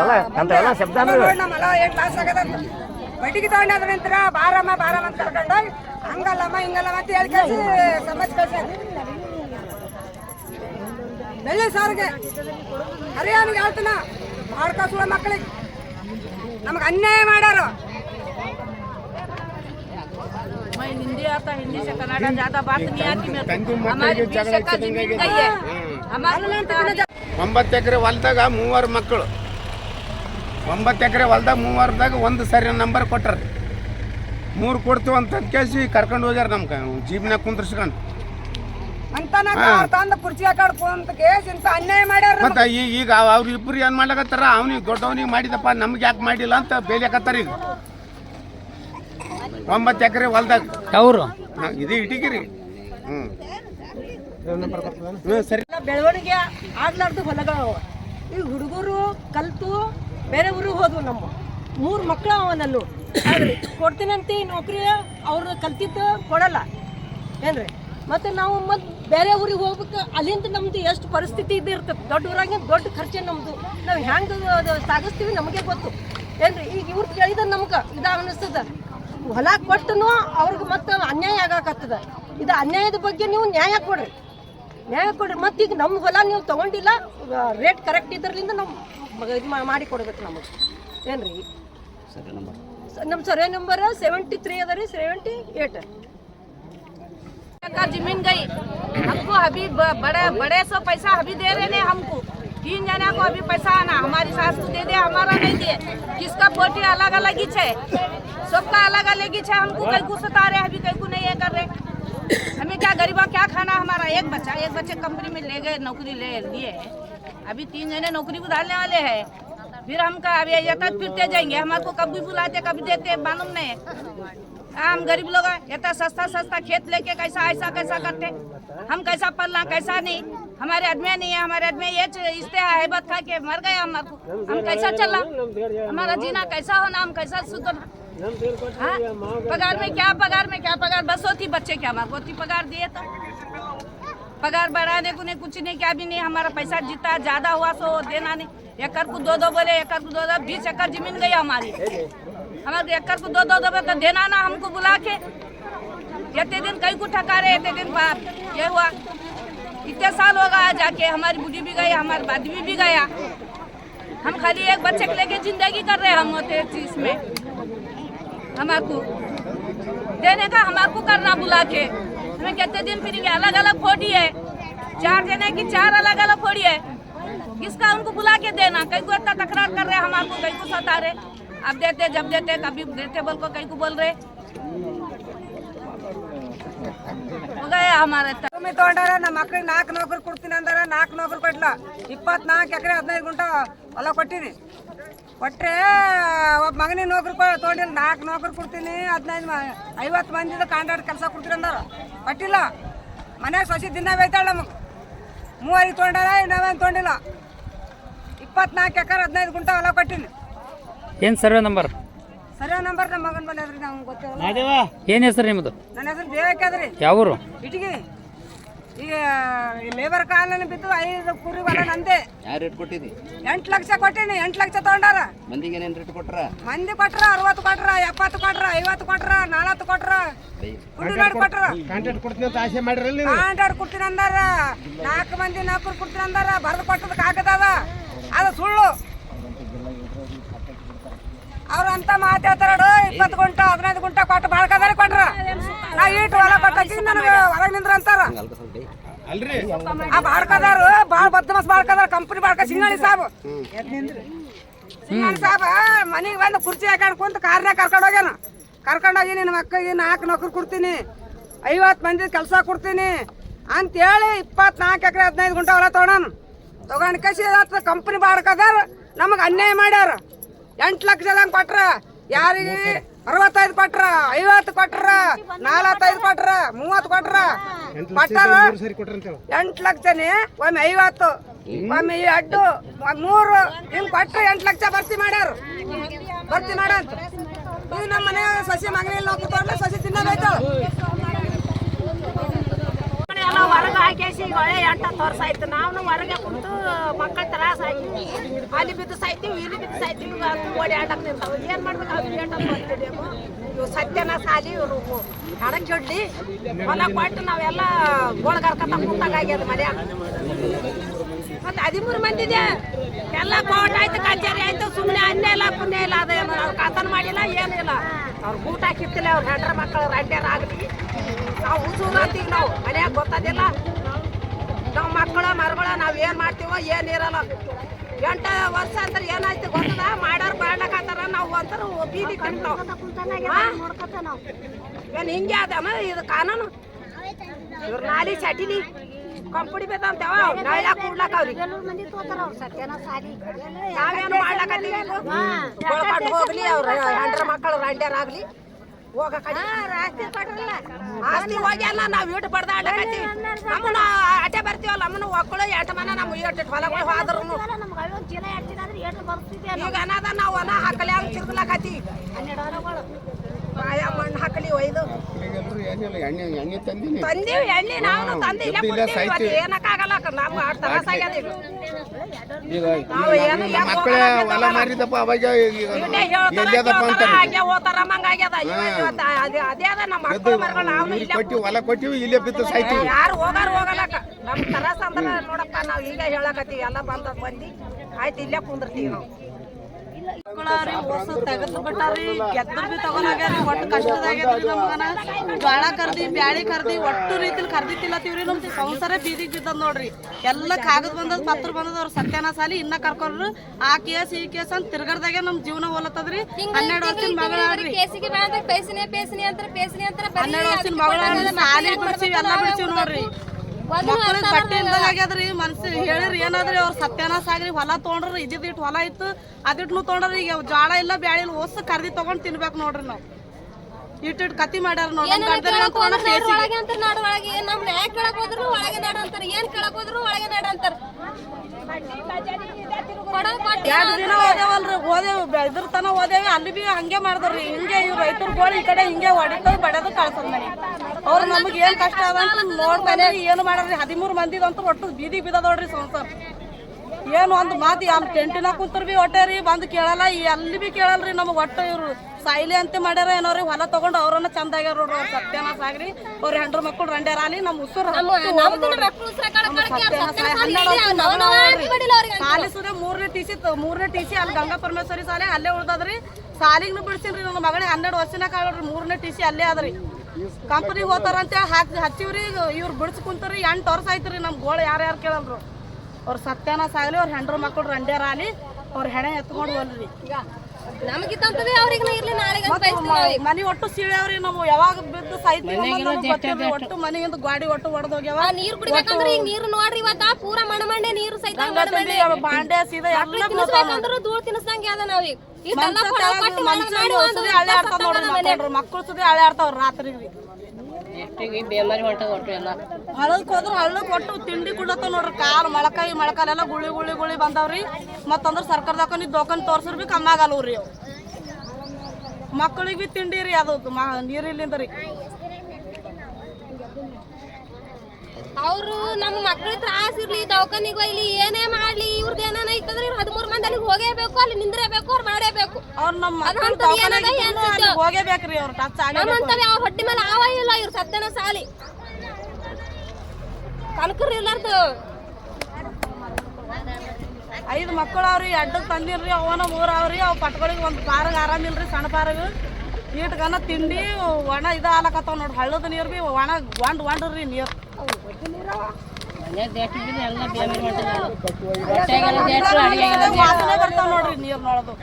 ಬಡ್ಡಿಗೆ ತಗೊಂಡು ಅದ್ರ ನಿಂತಿನಲ್ಲಿ ಕಂತವೆಲ್ಲ ಕಂತವೆಲ್ಲ ಶಬ್ದನೂ ಇವೆ. ನಮ್ಮಲ್ಲ ಏಟ್ ಲಾಸ್ ಆಗದ ಬಡ್ಡಿಗೆ ತಗೊಂಡು ಅದ್ರ ನಿಂತರ ಬಾರಮ್ಮ ಬಾರಮ್ಮ ಅಂತ ಕರ್ಕೊಂಡು ಹಂಗಲ್ಲಮ್ಮ ಹಿಂಗಲ್ಲಮ್ಮ ಅಂತ ಹೇಳಿ ಕಳ್ಸಿ ಸಮಾಜ ಕಳ್ಸಿ ಬೆಳ್ಳಿ ಸಾರಿಗೆ ಹರಿಯಾಣಿಗೆ ಹೇಳ್ತಾನ ಮಾಡ್ಕೊಸುವ ಮಕ್ಕಳಿಗೆ ನಮಗೆ ಅನ್ಯಾಯ ಮಾಡ್ಯಾರ मैं हिंदी आता हिंदी से कनाडा ज्यादा बात नहीं आती मेरे को हमारी बीस एकड़ जमीन गई है हमारे ಒಂಬತ್ತು ಎಕರೆ ಹೊಲ್ದಾಗ ಮೂವರು ಮಕ್ಕಳು ಒಂಬತ್ತು ಎಕರೆ ಹೊಲ್ದಾಗ ಮೂವರ್ದಾಗ ಒಂದು ಸರಿ ನಂಬರ್ ಕೊಟ್ಟರು ಮೂರು ಕೊಡ್ತೀವಿ ಅಂತ ಕೇಸಿ ಕರ್ಕೊಂಡು ಹೋಗ್ಯಾರ ನಮ್ಗೆ. ಜೀಬ್ನಾಗ ಕುಂದ್ರಿಸ್ಕೊಂಡು. ಮತ್ತು ಈಗ ಅವ್ರ ಇಬ್ಬರು ಏನು ಮಾಡ್ಲಕತ್ತಾರ? ಅವ್ನಿಗೆ ದೊಡ್ಡವನಿಗೆ ಮಾಡಿದಪ್ಪ ನಮ್ಗೆ ಯಾಕೆ ಮಾಡಿಲ್ಲ ಅಂತ ಬೇಲಿಯಾಕತ್ತಾರ ಈಗ. ಒಂಬತ್ತು ಎಕರೆ ಹೊಲ್ದಾಗ. ಅವರು ಇದು ಇಟಿಗಿರಿ ಹ್ಞೂ ಸರಿ. ಬೆಳವಣಿಗೆ ಆಗ್ಲಾರ್ದು ಹೊಲಗಳು. ಈ ಹುಡುಗರು ಕಲ್ತು ಬೇರೆ ಊರಿಗೆ ಹೋದ್ವು ನಮ್ಮ ಮೂರು ಮಕ್ಕಳು ಅವನಲ್ಲೂ. ಆದ್ರೆ ಕೊಡ್ತೀನಂತ ನೌಕರಿ ಅವ್ರು ಕಲ್ತಿದ್ದು ಕೊಡಲ್ಲ. ಏನ್ರಿ? ಮತ್ತೆ ನಾವು ಮತ್ತೆ ಬೇರೆ ಊರಿಗೆ ಹೋಗ್ಬೇಕು, ಅಲ್ಲಿಂದ ನಮ್ದು ಎಷ್ಟು ಪರಿಸ್ಥಿತಿ ಇದು ಇರ್ತದೆ. ದೊಡ್ಡ ಊರಾಗೆ ದೊಡ್ಡ ಖರ್ಚೆ ನಮ್ದು. ನಾವು ಹೆಂಗೆ ಸಾಗಿಸ್ತೀವಿ ನಮಗೆ ಗೊತ್ತು. ಏನ್ರಿ? ಈಗ ಇವ್ರು ಕೇಳಿದ ನಮ್ಗೆ ಇದು ಅನಿಸ್ತದ. ಹೊಲ ಕೊಟ್ಟನು ಅವ್ರಿಗೆ ಮತ್ತೆ ಅನ್ಯಾಯ ಆಗಾಕತ್ತದ. ಇದು ಅನ್ಯಾಯದ ಬಗ್ಗೆ ನೀವು ನ್ಯಾಯ ಕೊಡ್ರಿ. ನ್ಯಾಯ ಕೊಡ್ರಿ ಮತ್ತೆ ಈಗ ನಮ್ಮ ಹೊಲ ನೀವು ತಗೊಂಡಿಲ್ಲ ರೇಟ್ ಕರೆಕ್ಟ್ ಇದ್ರಲಿಂದ ನಾವು ಇದು ಮಾಡಿ ಕೊಡ್ಬೇಕು ನಮಗೆ ಏನ್ರಿ ಸ- ನಮ್ಮ ಸರ್ವೆ ನಂಬರ್ ಸೆವೆಂಟಿ ತ್ರೀ ಅದ ರೀ ಸೆವೆಂಟಿ ಏಟ್ एकड़ जमीन गई हमको अभी ब- बड़े बड़े सो पैसा अभी दे रहे हैं हमको तीन जना को अभी पैसा आना हमारी सास को दे दे हमारा नहीं दे किसका पोटी अलग अलग ही है सबका अलग अलग ही है हमको कहीं को सता रहे अभी कहीं को नहीं ये कर रहे हमें क्या गरीबा क्या खाना हमारा? एक बच्चा, एक बच्चे कंपनी में ले गए, नौकरी ले लिए। अभी तीन जने नौकरी डालने वाले है। फिर हम का अभी ये तक फिरते जाएँगे। हमारे को कभी बुलाते, कभी देते, मालूम नहीं। हम गरीब लोग इतना सस्ता सस्ता खेत लेके कैसा, ऐसा, कैसा करते हम कैसा पलना कैसा नहीं? हमारे आदमी नहीं है, हमारे आदमी ये इस्ते हैबत खा के मर गए हमारे को हम कैसा चलना? हमारा जीना कैसा होना? हम कैसा सुधरना? हाँ? पगार में क्या पगार में क्या पगार? बस होती बच्चे क्या हमारे को होती पगार दिए तो। पगार बढ़ाने को नहीं कुछ नहीं क्या भी नहीं हमारा पैसा जितना ज़्यादा हुआ सो देना नहीं। एकड़ को दो दो बोले एकड़ को दो दो बीस एकड़ ज़मीन गई हमारी। हमारे एकड़ को दो दो दो बोले तो देना ना हमको बुला के। इतने दिन कई को ठका रहे इतने दिन बाप ये हुआ। इतने साल हो गया जाके हमारी बुढ़ी भी गई हमारा आदमी भी गया। हम खाली एक बच्चे को लेके ज़िंदगी कर रहे हैं हम होते चीज़ में। हमारे को देने का हमारे को करना बुला के हमें कितने दिन फिर अलग अलग फोड़ी है चार जने की चार अलग अलग फोड़ी है किसका उनको बुला के देना कहीं को इतना तकरार कर रहे हैं हमारे को कहीं को सता रहे अब देते जब देते कभी देते बोल को कहीं को बोल रहे हो गया हमारे तक ಭೂಮಿ ತಗೊಂಡಾರ ನಮ್ಮ ಮಕ್ಳಿಗೆ ನಾಲ್ಕು ನೌಕರಿ ಕೊಡ್ತೀನಿ ಅಂದಾರ ನಾಲ್ಕು ನೌಕರಿ ಕೊಟ್ಲ ಇಪ್ಪತ್ನಾಲ್ಕು ಎಕರೆ ಹದಿನೈದು ಗುಂಟ ಹೊಲ ಕೊಟ್ಟಿನಿ ಕೊಟ್ರೆ ಒಬ್ಬ ಮಗನಿಗೆ ನೌಕರಿ ಕೊ ತೊಗೊಂಡಿಲ್ಲ ನಾಲ್ಕು ನೌಕರಿ ಕೊಡ್ತೀನಿ ಹದಿನೈದು ಮ ಐವತ್ತು ಮಂದಿದ ಕಾಂಟ್ರಾಕ್ಟ್ ಕೆಲಸ ಕೊಡ್ತೀನಿ ಅಂದಾರ. ಕೊಟ್ಟಿಲ್ಲ ಮನ್ಯಾಗ ಸೊಸಿ ದಿನ ಬೈತಾಳೆ ನಮಗೆ. ಮೂವರಿಗೆ ತೊಗೊಂಡಾರ ಇನ್ನವೇನು ತೊಗೊಂಡಿಲ್ಲ. ಇಪ್ಪತ್ನಾಲ್ಕು ಎಕರೆ ಹದಿನೈದು ಗುಂಟ ಹೊಲ ಕೊಟ್ಟಿನಿ. ಏನು ಸರ್ವೆ ನಂಬರ್? ಸರ್ವೆ ನಂಬರ್ ನಮ್ಮ ಮಗನ ಬಲ್ಲಿ ಅದ್ರಿ ನಮ್ಗೆ ಗೊತ್ತಿಲ್ಲ ಏನು ಹೆಸರು ನಿಮ್ಮದು ನನ್ನ ಹೆಸರು ದೇವಕ್ಕಾದ್ರಿ ಯಾವೂರು? ಇಟ್ಟಿಗೆ ಈಗ ಲೇಬರ್ ಕಾಲನ ಬಿದ್ದು ಐದು ಕುರಿ ಹೊಲ ನಂದೆ. ಯಾರು ರೇಟ್ ಕೊಟ್ಟಿದಿ? ಎಂಟು ಲಕ್ಷ ಕೊಟ್ಟೀನಿ ಎಂಟು ಲಕ್ಷ ತಗೊಂಡಾರ. ಮಂದಿಗೆ ಏನೇನು ರೇಟ್ ಕೊಟ್ರ? ಮಂದಿ ಕೊಟ್ರ ಅರವತ್ತು ಕೊಟ್ರ ಎಪ್ಪತ್ತು ಕೊಟ್ರ ಐವತ್ತು ಕೊಟ್ರ ನಲವತ್ತು ಕೊಟ್ರ. ಕುಡಿ ನಾಡು ಕೊಟ್ರ ಕಾಂಟ್ರಾಕ್ಟ್ ಕೊಡ್ತೀನಿ ಅಂತ ಆಸೆ ಮಾಡಿರಲ್ಲ ಕಾಂಟ್ರಾಕ್ಟ್ ಕೊಡ್ತೀನಿ ಅಂದಾರ ನಾಲ್ಕು ಮಂದಿ ನೌಕರು ಕೊಡ್ತೀನಿ ಅಂದಾರ ಬರೆದು ಕೊಟ್ಟದ ಕಾಗದದ ಅದು ಸುಳ್ಳು. ಅವ್ರ ಅಂತ ಮಾತಾಡ್ತಾರ ಇಪ್ಪತ್ತು ಗುಂಟ ಹದಿನೈದು ಗುಂಟ ಕೊಟ್ಟು ಆ ಬಾಳ್ಕದಾರು, ಬಾಳ್ ಬದ್ಮಾಸ್ ಬಾಳ್ಕದಾರ, ಕಂಪನಿ ಬಾಳ್ಕ ಸಿಂಗಾಣಿ ಸಾಬ್. ಸಿಂಗಾಣಿ ಸಾಬ್, ಮನೆಗೆ ಬಂದು ಕುರ್ಚಿ ಹಾಕೊಂಡು ಕುಂತ ಕಾರ್ನಾಗ ಕರ್ಕೊಂಡು ಹೋಗ್ಯಾನ. ಕರ್ಕೊಂಡು ಹೋಗಿ ನಿನ್ನ ಮಕ್ಕಳಿಗೆ ನಾಲ್ಕು ನೌಕರಿ ಕೊಡ್ತೀನಿ. ಐವತ್ತು ಮಂದಿ ಕೆಲಸ ಕೊಡ್ತೀನಿ. ಅಂತೇಳಿ ಇಪ್ಪತ್ನಾಲ್ಕು ಎಕರೆ ಹದಿನೈದು ಗುಂಟೆ ಹೊಲ ತೊಗೊಂಡನು. ತಗೊಂಡ್ ಕಸಿ ಕಂಪನಿ ಬಾಡ್ಕದಾರ ನಮಗೆ ಅನ್ಯಾಯ ಮಾಡ್ಯಾರ. ಎಂಟು ಲಕ್ಷದಂಗೆ ಕೊಟ್ರ ಯಾರಿಗೆ ಅರವತ್ತೈದು ಕೊಟ್ರ ಐವತ್ತು ಕೊಟ್ರ ನಾಲ್ವತ್ತೈದು ಕೊಟ್ರ ಮೂವತ್ತು ಕೊಟ್ರ. ಕೊಟ್ಟಾರ ಸರಿ ಕೊಟ್ರಿ ಅಂತ ಎಂಟು ಲಕ್ಷನೇ ಒಮ್ಮೆ ಐವತ್ತು ಒಮ್ಮೆ ಈ ಅಡ್ಡು ಮೂರು ಹಿಂಗ್ ಕೊಟ್ರೆ ಎಂಟು ಲಕ್ಷ ಭರ್ತಿ ಮಾಡ್ಯಾರ. ಭರ್ತಿ ಮಾಡಂತ. ಇದು ನಮ್ಮ ಮನೆ ಸಸಿ ಮಗನಿಲ್ಲ ನೌಕರಿ ತಗೊಂಡ್ರೆ ಸಸಿ ತಿನ್ನಬೇಕು ಹೊರಗೆ ಹಾಕೇಸಿ ಹೊಳೆ ಎಂಟತ್ತು ವರ್ಷ ಆಯ್ತು. ನಾವು ಹೊರಗೆ ಕುಂತು ಮಕ್ಕಳ ತ್ರಾಸ ಅಲ್ಲಿ ಬಿದ್ದು ಸಾಯ್ತೀವಿ ಇಲ್ಲಿ ಸಾಯ್ತೀವಿ ಓಡಿ ಆಡಕ್ ನಿಂತಾವ. ಏನ್ ಮಾಡ್ಬೇಕು? ಅದು ಏಟಪ್ಪ ಇವು ಸತ್ಯನ ಸಾಲಿ, ಇವರು ಹಣಕ್ಕೆ ಜೊಡ್ಲಿ. ಹೊಲ ಕೊಟ್ಟು ನಾವೆಲ್ಲ ಗೋಳಗಾರ್ಕತ್ತ ಆಗ್ಯದ ಮನ್ಯಾಗ ಮತ್ತೆ ಹದಿಮೂರು ಮಂದಿ ಇದೆ. ಎಲ್ಲ ಕೋಟ್ ಆಯ್ತು, ಕಚೇರಿ ಆಯ್ತು ಸುಮ್ಮನೆ ಅನ್ಯ ಇಲ್ಲ, ಪುಣ್ಯ ಇಲ್ಲ ಅದೇನು ಅವ್ರು ಕಥನ ಮಾಡಿಲ್ಲ ಏನಿಲ್ಲ ಅವ್ರು ಊಟ ಹಾಕಿರ್ತಿಲ್ಲ, ಅವ್ರ ಹೆಂಡ್ರ ಮಕ್ಕಳು, ರಂಡ್ಯಾರ ಆಗಲಿ. ನಾವು ಉಸುದಂತೀವಿ ನಾವು. ಮನ್ಯಾಗ ಗೊತ್ತದಿಲ್ಲ. ನಾವು ಮಕ್ಕಳ, ಮರಗಳ, ನಾವು ಏನು ಮಾಡ್ತೀವೋ, ಏನು ಇರಲ್ಲ. ಎಂಟು ವರ್ಷ ಅಂದ್ರೆ ಏನಾಯ್ತು ಗೊತ್ತದ? ಮಾಡೋರು ಬಾಡ್ಲಕತ್ತಾರ ನಾವು ಅಂತಾರ ಬೀದಿ ಕಟ್ತಾವ ಏನು ಹಿಂಗೆ ಅದಮ್ಮ ಇದು ಕಾನೂನು? ಇವ್ರ ನಾಲಿ ಚಟಿಲಿ. ಕಂಪುಡಿ ಬೇಕಂತೇವ ನಾಳೆ ಕೂಡ್ಲಾಕ ಅವ್ರಿಗೆ ನಾವೇನು ಮಾಡ್ಲಕತ್ತೀವಿ? ಕೊಳ್ಕೊಂಡು ಹೋಗ್ಲಿ ಅವ್ರ ಹೆಂಡ್ರ ಮಕ್ಕಳು ರಂಡ್ಯಾರಾಗ್ಲಿ ಹೋಗ ಕಡೆ ಆಸ್ತಿ ಹೋಗ್ಯಲ್ಲ ನಾವು ಇಟ್ಟು ಬಡ್ದಾಡಕತ್ತೀವಿ ನಮ್ಮನ್ನ ಅಟೆ ಬರ್ತೀವಲ್ಲ ನಮ್ಮನ್ನ ಒಕ್ಕಳು ಎಂಟು ಮನೆ ನಮ್ಮ ಇಟ್ಟು ಹೊಲಗಳು ಹೋದ್ರು ಈಗ ಅನ್ನದ ನಾವು ಹೊಲ ಹಾಕಲಿ ಹಂಗೆ ಚಿರ್ಗ್ಲಾಕತ್ತೀವಿ ಆಯಾ ಮಣ್ಣು ಹಾಕಲಿ ಒಯ್ದು. ಈಗೆಲ್ರು ಏನಿಲ್ಲ ಎಣ್ಣೆ ಎಣ್ಣೆ ತಂದಿನಿ ತಂದೀವಿ ಎಣ್ಣೆ ನಾವು ತಂದಿಲ್ಲ. ಏನಕ್ಕಾಗಲ್ಲ ನಮ್ಗೆ ಅಷ್ಟು ತ್ರಾಸ ಆಗ್ಯದ ಈಗ ಈಗ ಮಕ್ಕಳ ನಮ್ಮ ಹೊಲ ಮಾರಿದಪ್ಪ ಅವಾಗ ಈಗ ಕೇಳ್ತಾರ, ಅಂತಾರೆ ನಮ್ಮ ಕೊಟ್ಟಿವಿ ಹೊಲ ಕೊಟ್ಟಿವಿ ಇಲ್ಲೇ ಬಿದ್ದು ಸಾಯ್ತೀವಿ. ಯಾರು ಹೋಗಾರ ಹೋಗಲಕ್ಕ ನಮ್ ತರಸ ಅಂದ್ರ ನೋಡಪ್ಪ ನಾವು ಈಗ ಹೇಳಕತ್ತೀವಿ ಎಲ್ಲ ಬಂದ ಬಂದಿ. ಆಯ್ತು ಇಲ್ಲೇ ಕುಂದಿರ್ತೀವಿ ನಾವು. ಮಕ್ಕಳಾರಿ ಹೊಸ ತೆಗೆದು ಬಿಟ್ಟಾರಿ ಗೆದ್ದರು ಬಿ ತಗೊಲಾಗ್ಯಾರಿ ಒಟ್ಟು ಕಷ್ಟದಾಗ್ಯದ್ರಿ ನಮಗನ. ಜ್ವಾಳ ಕರ್ದಿ ಬ್ಯಾಳಿ ಕರ್ದಿ ಒಟ್ಟು ರೀತಿಲಿ ಕರ್ದಿತ್ತಿಲ್ಲತ್ತೀವ್ರಿ ನಮ್ಮ ಸಂಸಾರ ಬೀದಿಗೆ ಬಿದ್ದದ ನೋಡ್ರಿ. ಎಲ್ಲ ಕಾಗದ ಬಂದದ್ ಪತ್ರ ಬಂದದ ಅವ್ರ ಸತ್ಯನ ಸಾಲಿ ಇನ್ನ ಕರ್ಕೊಂಡ್ರು. ಆ ಕೇಸ್ ಈ ಕೇಸ್ ಅಂತ ತಿರ್ಗಡ್ದಾಗೆ ನಮ್ ಜೀವನ ಹೋಲತ್ತದ್ರಿ. ಹನ್ನೆರಡು ವರ್ಷದ ಮಗಳಾಡ್ರಿ ಹನ್ನೆರಡು ವರ್ಷದ ಮಗಳ ಸಾಲಿ ಬಿಡ್ಸಿವಿ ಎಲ್ಲ ಬಿಡ್ಸಿವಿ ನೋಡ್ರಿ. ಮಕ್ಕಳಿಗೆ ಬಟ್ಟೆ ಇಲ್ದಂಗಾಗ್ಯದ್ರಿ ಮನ್ಸಿ ಹೇಳಿರಿ ಏನಾದ್ರಿ ಅವ್ರ ಸತ್ಯಾನಾಶ ಆಗ್ರಿ ಹೊಲ ತೊಗೊಂಡ್ರಿ ಇಟ್ಟು ಹೊಲ ಇತ್ತು ಅದಿಟ್ನು ತೊಗೊಂಡ್ರಿ ಈಗ ಜ್ವಾಳ ಇಲ್ಲ ಬ್ಯಾಳಿ ಇಲ್ಲ ಹೊಸ ಕರ್ದಿ ತಗೊಂಡ್ ತಿನ್ಬೇಕು ನೋಡ್ರಿ ನಾವು. ಇಟ್ಟಿಟ್ ಕತಿ ಮಾಡ್ಯಾರ ನೋಡ್ರಿ ಅಂತ ಒಳಗೆ ಅಂತಾರೆ ನಾಡು ಒಳಗೆ ನಮ್ ನ್ಯಾಯ ಕೇಳಕ್ ಹೋದ್ರು ಒಳಗೆ ನಾಡು ಅಂತಾರೆ ಏನ್ ಕೇಳಕ್ ಹೋದ್ರು ಒಳಗೆ ನಾಡು ಅಂತಾರೆ. ಎರಡ್ ದಿನ ಓದೇವಲ್ರಿ ಓದೇವ್ ಇದ್ರ ಅಲ್ಲಿ ಬಿ ಹಂಗೆ ಮಾಡಿದ್ರಿ ಹಿಂಗೆ ಇವ್ ರೈತರುಗಳು ಈ ಕಡೆ ಹಿಂಗೆ ಹೊಡಿತದ ಬಡದು ಕಳ್ಸದ್ ಮನೆ. ಅವ್ರು ನಮ್ಗೆ ಏನ್ ಕಷ್ಟ ಅದ ಅಂತ ನೋಡ್ತಾನೆ ಏನು ಮಾಡ್ರಿ ಹದಿಮೂರು ಮಂದಿದಂತೂ ಒಟ್ಟು ಬೀದಿ ಬಿದ್ದದ ನೋಡ್ರಿ ಸಂಸಾರ. ಏನು ಒಂದು ಮಾತು ಯಾವ ಟೆಂಟಿನ ಕುಂತರ್ ಬಿ ಹೊಟ್ಟೆ ರೀ ಬಂದು ಕೇಳಲ್ಲ ಎಲ್ಲಿ ಬಿ ಕೇಳಲ್ರಿ ನಮಗೆ ಒಟ್ಟು ಇವರು ಸಾಯ್ಲಿ ಅಂತ ಮಾಡ್ಯಾರ ಏನೋ ರೀ ಹೊಲ ತಗೊಂಡು ಅವ್ರನ್ನ ಚಂದ ಆಗ್ಯಾರ ನೋಡ್ರಿ ಅವ್ರ ಸತ್ಯನಾಶ ಆಗ್ರಿ ಅವ್ರ ಹೆಂಡ್ರ ಮಕ್ಕಳು ರಂಡ್ಯಾರ ಅಲ್ಲಿ ನಮ್ಮ ಉಸುರು ಸಾಲಿ ಸುದೇ ಮೂರನೇ ಟಿ ಸಿ ಮೂರನೇ ಟಿ ಸಿ ಅಲ್ಲಿ ಗಂಗಾ ಪರಮೇಶ್ವರಿ ಸಾಲೆ ಅಲ್ಲೇ ಉಳ್ದದ್ರಿ. ಸಾಲಿಗ್ನು ಬಿಡ್ಸಿನ್ರಿ ನನ್ನ ಮಗಳ ಹನ್ನೆರಡು ವರ್ಷನ ಕಾಳ್ರಿ ಮೂರನೇ ಟಿ ಸಿ ಅಲ್ಲೇ ಆದ್ರಿ. ಕಂಪನಿಗೆ ಹೋತಾರಂತೆ ಹಾಕಿ ಹಚ್ಚಿವ್ರಿ ಇವ್ರು ಬಿಡ್ಸ್ ಕುಂತಾರಿ ಎಂಟು ವರ್ಷ ಆಯ್ತ್ರಿ ನಮ್ ನಮ್ಮ ಯಾರು ಯಾರು ಕೇಳಲ್ರು. ಅವ್ರ ಸತ್ಯಾನಾಶ ಆಗಲಿ ಅವ್ರ ಹೆಂಡ್ರ ಮಕ್ಕಳು ರಂಡೆ ರಾಲಿ ಅವ್ರ ಹೆಣೆ ಎತ್ಕೊಂಡು ಹೋಲ್ರಿ ನಮಗಿತ್ತಂತವೇ ಅವ್ರಿಗೆ ಇರ್ಲಿ ನಾಳೆಗೆ ಅಂತ ಬಯಸ್ತೀವಿ ನಾವು. ಮನಿ ಒಟ್ಟು ಸೀಳ್ಯಾವ್ರಿ ನಾವು. ಯಾವಾಗ ಬಿದ್ದು ಸಾಯ್ತೀವಿ ಒಟ್ಟು ಮನೆಯಿಂದ ಗಾಡಿ ಒಟ್ಟು ಒಡೆದು ಹೋಗ್ಯಾವ. ನೀರ್ ಕುಡಿಬೇಕಂದ್ರೆ ಈಗ ನೀರು ನೋಡ್ರಿ ಇವತ್ತ ಪೂರ ಮಣ ಮಂಡೆ ನೀರು ಸಹಿತ ಮಣ ಮಂಡೆ ಬಾಂಡೆ ಸೀದಾ ಎಲ್ಲ ತಿನ್ನಿಸ್ಬೇಕಂದ್ರೆ ಧೂಳ್ ತಿನ್ನಿಸ್ದಂಗೆ ಅದ ನಾವೀಗ. ಈ ಮನ್ಸ ತನ್ನ ಕೊಡ ತೆಳಗ್ ಕೊಟ್ಟು ಮನ್ಸ ಮಾಡಿ ಒಂದು ಸುದಿ ಹಳ್ಳಿ ಆಡ್ತಾವ್ ನೋಡ್ರಿ ಮಕ್ಕಳ್ರು ಬೇಮಾರಿ ಹೊಂಟದ ಹೊಟ್ಟೆ ಎಲ್ಲ. ರಾತ್ರಿ ಹೋದ್ರೆ ಹೋದ್ರ ಹಳ್ಳಕ್ ಒಟ್ಟು ತಿಂಡಿ ಕುಡತ ನೋಡ್ರಿ ಕಾಲು ಮೊಳಕಾಯಿ ಮೊಳಕಾಲೆಲ್ಲ ಗುಳಿ ಗುಳಿ ಗುಳಿ ಬಂದಾವ್ರಿ. ಮತ್ತಂದ್ರೆ ಸರ್ಕಾರದಾಗ ನೀವು ದೋಕನ್ ತೋರ್ಸ್ರ ಬಿ ಕಮ್ಮಿ ಆಗಲ್ವ್ರಿ ರೀ. ಮಕ್ಕಳಿಗೆ ಬಿ ತಿಂಡಿ ರೀ ಅದು ಮಾ ನೀರಿಲ್ಲಿಂದ ರೀ. ಅವರು ನಮ್ಮ ಮಕ್ಳಿಗೆ ತ್ರಾಸ ಇರ್ಲಿ ದವಾಖಾನಿಗೆ ಇಲ್ಲಿ ಏನೇ ಮಾಡ್ಲಿ ಇವ್ರದ್ದು ಏನಾನ ಇತ್ತಂದ್ರೆ ಇವ್ರು ಹದಿಮೂರು ಮಂದಿ ಅಲ್ಲಿಗೆ ಹೋಗೇಬೇಕು ಅಲ್ಲಿ ನಿಂದ್ರೇಬೇಕು ಅವ್ರು ಮಾಡೇಬೇಕು ಅವ್ರ ನಮ್ಮ ಹೋಗೇಬೇಕ್ರಿ ಅವ್ರ ಟಚ್ ನಮ್ಮಂತವ್ ಯಾವ ಹೊಟ್ಟಿ ಮೇಲೆ ಆವ ಇಲ್ಲ ಇವ್ರು ಸತ್ಯನ ಸಾಲಿ. ಕಲ್ಕರ್ ಇಲ್ಲಾರ್ದು? ಐದು ಮಕ್ಕಳು ಅವ್ರಿ ಎಡ್ಡ ತಂದಿರ್ರಿ ಅವನ ಮೂರ್ ಅವ್ರಿ ಅವ್ ಪಟ್ಗಳಿಗೆ ಒಂದು ಪಾರಗ ಆರಾಮಿಲ್ರಿ ಸಣ್ಣ ಪಾರಗ. ಈಟ್ಗನ ತಿಂಡಿ ಒಣ ಇದ ಆಲಕತ್ತಾವ ನೋಡ್ರಿ ಹಳ್ಳದ ನೀರು ಬಿ ಒಣ ಒಂಡ್ ಒಂಡ್ರಿ ನೀರ್. ವಾಸನೆ ಬರ್ತಾವ ನೋಡ್ರಿ ನೀರ್ ನೋಡೋದು